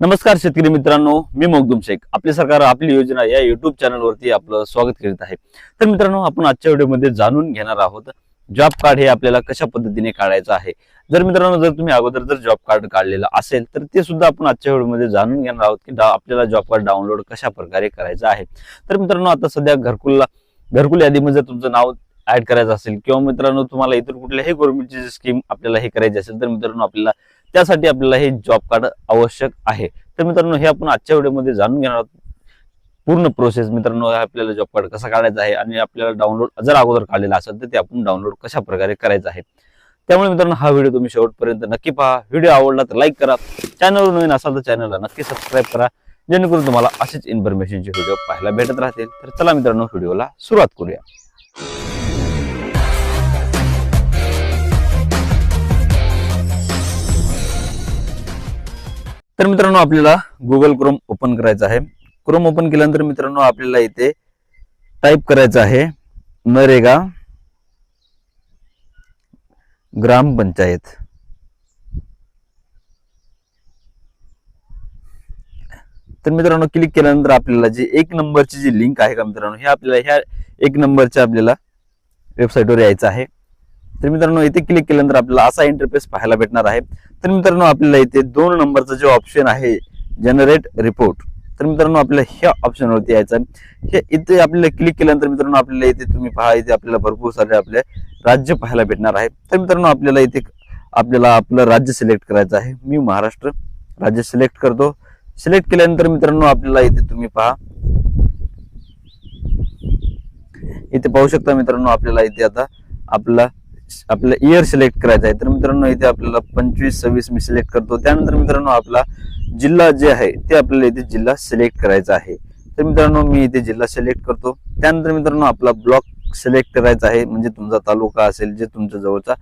नमस्कार शेतकरी मित्रांनो मी मोगदुम शेख. आपले सरकार आपली योजना या युट्यूब चॅनलवरती आपलं स्वागत करीत आहे. तर मित्रांनो आपण आजच्या व्हिडिओमध्ये जाणून घेणार आहोत जॉब कार्ड हे आपल्याला कशा पद्धतीने काढायचं आहे. जर मित्रांनो जर तुम्ही अगोदर जर जॉब कार्ड काढलेलं असेल तर ते सुद्धा आपण आजच्या व्हिडिओमध्ये जाणून घेणार आहोत की आपल्याला जॉब कार्ड डाउनलोड कशा प्रकारे करायचं आहे. तर मित्रांनो आता सध्या घरकुलला घरकुल यादीमध्ये जर तुमचं नाव ऍड करायचं असेल किंवा मित्रांनो तुम्हाला इतर कुठल्याही गव्हर्नमेंटची स्कीम आपल्याला हे करायची असेल तर मित्रांनो आपल्याला त्यासाठी आपल्याला हे जॉब कार्ड आवश्यक आहे. तर मित्रांनो हे आपण आजच्या व्हिडिओमध्ये जाणून घेणार आहोत. पूर्ण प्रोसेस मित्रांनो आपल्याला जॉब कार्ड कसा काढायचा आहे आणि आपल्याला डाउनलोड जर अगोदर काढलेला असेल तर ते आपण डाउनलोड कशा प्रकारे करायचं आहे. त्यामुळे मित्रांनो हा व्हिडिओ तुम्ही शेवटपर्यंत नक्की पहा. व्हिडिओ आवडला तर लाईक करा. चॅनलवर नवीन असाल तर चॅनलला नक्की सबस्क्राईब करा. जेणेकरून तुम्हाला असेच इन्फॉर्मेशनचे व्हिडिओ पाहायला भेटत राहतील. तर चला मित्रांनो व्हिडिओला सुरुवात करूया. तर मित्रांनो आपल्याला गुगल क्रोम ओपन करायचं आहे. क्रोम ओपन केल्यानंतर मित्रांनो आपल्याला इथे टाईप करायचं आहे. नरेगा ग्रामपंचायत तर मित्रांनो क्लिक केल्यानंतर आपल्याला जी एक नंबरची जी लिंक आहे का मित्रांनो हे आपल्याला ह्या एक नंबरच्या आपल्याला वेबसाईटवर यायचं आहे. तर मित्रांनो इथे क्लिक केल्यानंतर आपल्याला असा इंटरफेस पाहायला भेटणार आहे. तर मित्रांनो आपल्याला इथे दोन नंबरचा जो ऑप्शन आहे जनरेट रिपोर्ट तर मित्रांनो आपल्याला ह्या ऑप्शनवरती यायचं आहे. हे इथे आपल्याला क्लिक केल्यानंतर मित्रांनो आपल्याला इथे तुम्ही पहा इथे आपल्याला भरपूर सारे आपले राज्य पाहायला भेटणार आहे. तर मित्रांनो आपल्याला इथे आपल्याला आपलं राज्य सिलेक्ट करायचं आहे. मी महाराष्ट्र राज्य सिलेक्ट करतो. सिलेक्ट केल्यानंतर मित्रांनो आपल्याला इथे तुम्ही पहा. इथे पाहू शकता मित्रांनो आपल्याला इथे आता आपला आपलं इयर सिलेक्ट करायचा आहे. तर मित्रांनो इथे आपल्याला पंचवीस सव्वीस मी सिलेक्ट करतो. त्यानंतर मित्रांनो आपला जिल्हा जे आहे ते आपल्याला इथे जिल्हा सिलेक्ट करायचा आहे. तर मित्रांनो मी इथे जिल्हा सिलेक्ट करतो. त्यानंतर मित्रांनो आपला ब्लॉक सिलेक्ट करायचा आहे. म्हणजे तुमचा तालुका असेल जे तुमच्या जवळचा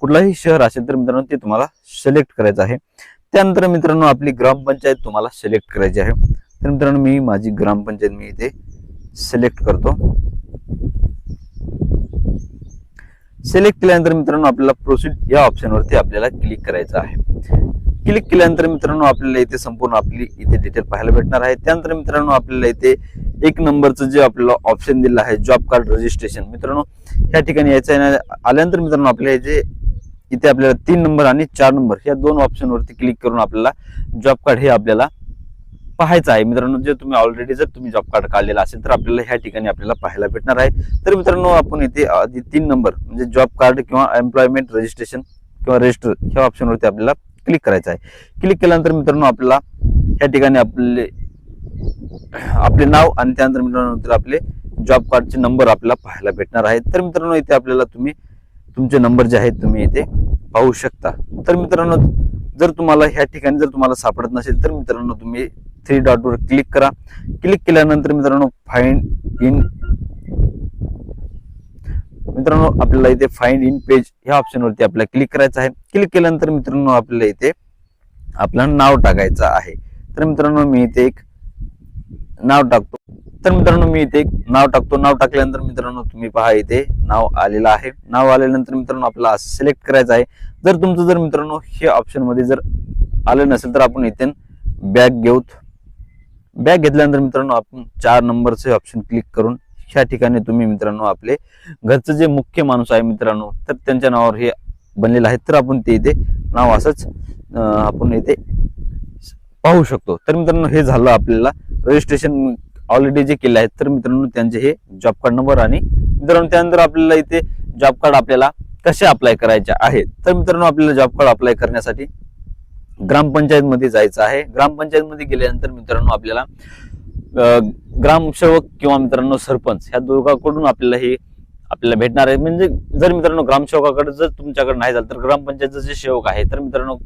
कुठलाही शहर असेल तर मित्रांनो ते तुम्हाला सिलेक्ट करायचं आहे. त्यानंतर मित्रांनो आपली ग्रामपंचायत तुम्हाला सिलेक्ट करायची आहे. तर मित्रांनो मी माझी ग्रामपंचायत मी इथे सिलेक्ट करतो. सिलेक्ट केल्यानंतर मित्रांनो आपल्याला प्रोसीड या ऑप्शनवरती आपल्याला क्लिक करायचं आहे. क्लिक केल्यानंतर मित्रांनो आपल्याला इथे संपूर्ण आपली इथे डिटेल पाहायला भेटणार आहे. त्यानंतर मित्रांनो आपल्याला इथे एक नंबरचं जे आपल्याला ऑप्शन दिलं आहे जॉब कार्ड रजिस्ट्रेशन मित्रांनो ह्या ठिकाणी यायचं आहे ना आल्यानंतर मित्रांनो आपल्या जे इथे आपल्याला तीन नंबर आणि चार नंबर या दोन ऑप्शनवरती क्लिक करून आपल्याला जॉब कार्ड हे आपल्याला पाहायचं आहे. मित्रांनो जे तुम्ही ऑलरेडी जर तुम्ही जॉब कार्ड काढलेला असेल तर आपल्याला ह्या ठिकाणी आपल्याला पाहायला भेटणार आहे. तर मित्रांनो आपण इथे आधी तीन नंबर म्हणजे जॉब कार्ड किंवा एम्प्लॉयमेंट रजिस्ट्रेशन किंवा रजिस्टर ह्या ऑप्शनवरती आपल्याला क्लिक करायचं आहे. क्लिक केल्यानंतर मित्रांनो आपल्याला ह्या ठिकाणी आपले आपले नाव आणि त्यानंतर मित्रांनो आपले जॉब कार्डचे नंबर आपल्याला पाहायला भेटणार आहेत तर मित्रांनो इथे आपल्याला तुम्ही तुमचे नंबर जे आहेत तुम्ही इथे पाहू शकता. तर मित्रांनो जर तुम्हाला ह्या ठिकाणी जर तुम्हाला सापडत नसेल तर मित्रांनो तुम्ही थ्री डॉटवर क्लिक करा. क्लिक केल्यानंतर मित्रांनो फाइंड इन मित्रांनो आपल्याला इथे फाइंड इन पेज ह्या ऑप्शनवरती आपल्याला क्लिक करायचं आहे. क्लिक केल्यानंतर मित्रांनो आपल्याला इथे आपलं नाव टाकायचं आहे. तर मित्रांनो मी इथे एक नाव टाकतो. तर मित्रांनो मी इथे एक नाव टाकतो. नाव टाकल्यानंतर मित्रांनो तुम्ही पहा इथे नाव आलेलं आहे. नाव आल्यानंतर मित्रांनो आपल्याला असं सिलेक्ट करायचं आहे. जर तुमचं जर मित्रांनो हे ऑप्शनमध्ये जर आलं नसेल तर आपण इथे बॅग घेऊत. बॅग घेतल्यानंतर मित्रांनो आपण चार नंबरचे ऑप्शन क्लिक करून ह्या ठिकाणी तुम्ही मित्रांनो आपले घरचं जे मुख्य माणूस आहे मित्रांनो तर त्यांच्या नावावर हे बनलेलं आहे. तर आपण ते इथे नाव असंच आपण इथे पाहू शकतो. तर मित्रांनो हे झालं आपल्याला रजिस्ट्रेशन ऑलरेडी जे केले आहेत तर मित्रांनो त्यांचे हे जॉब कार्ड नंबर आणि मित्रांनो त्यानंतर आपल्याला इथे जॉब कार्ड आपल्याला कसे अप्लाय करायचे आहे? तर मित्रांनो आपल्याला जॉब कार्ड अप्लाय करण्यासाठी ग्रामपंचायतमध्ये जायचं आहे. ग्रामपंचायतमध्ये गेल्यानंतर मित्रांनो आपल्याला ग्रामसेवक किंवा मित्रांनो सरपंच ह्या दोघांकडून आपल्याला हे आपल्याला भेटणार आहे. म्हणजे जर मित्रांनो ग्रामसेवकाकडे जर तुमच्याकडे नाही झालं तर ग्रामपंचायतचे जे सेवक आहे तर मित्रांनो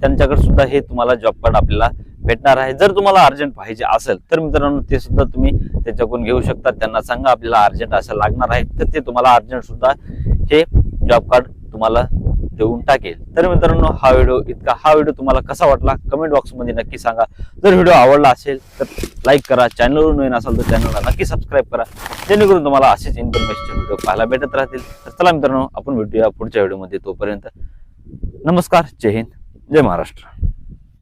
त्यांच्याकडे सुद्धा हे तुम्हाला जॉब कार्ड आपल्याला भेटणार आहे. जर तुम्हाला अर्जंट पाहिजे असेल तर मित्रांनो ते सुद्धा तुम्ही त्याच्याकडून घेऊ शकता. त्यांना सांगा आपल्याला अर्जंट असं लागणार आहे तर ते तुम्हाला अर्जंट सुद्धा हे जॉब कार्ड तुम्हाला देऊन टाकेल. तर मित्रांनो हा व्हिडिओ इतका हा व्हिडिओ तुम्हाला कसा वाटला? कमेंट बॉक्समध्ये नक्की सांगा. जर व्हिडिओ आवडला असेल तर लाईक करा. चॅनलवर नवीन असाल तर चॅनलला नक्की सबस्क्राईब करा. जेणेकरून तुम्हाला असेच इन्फॉर्मेशनचे व्हिडिओ पाहायला भेटत राहतील. तर चला मित्रांनो आपण भेटूया पुढच्या व्हिडिओमध्ये तोपर्यंत. नमस्कार. जय हिंद. जय महाराष्ट्र.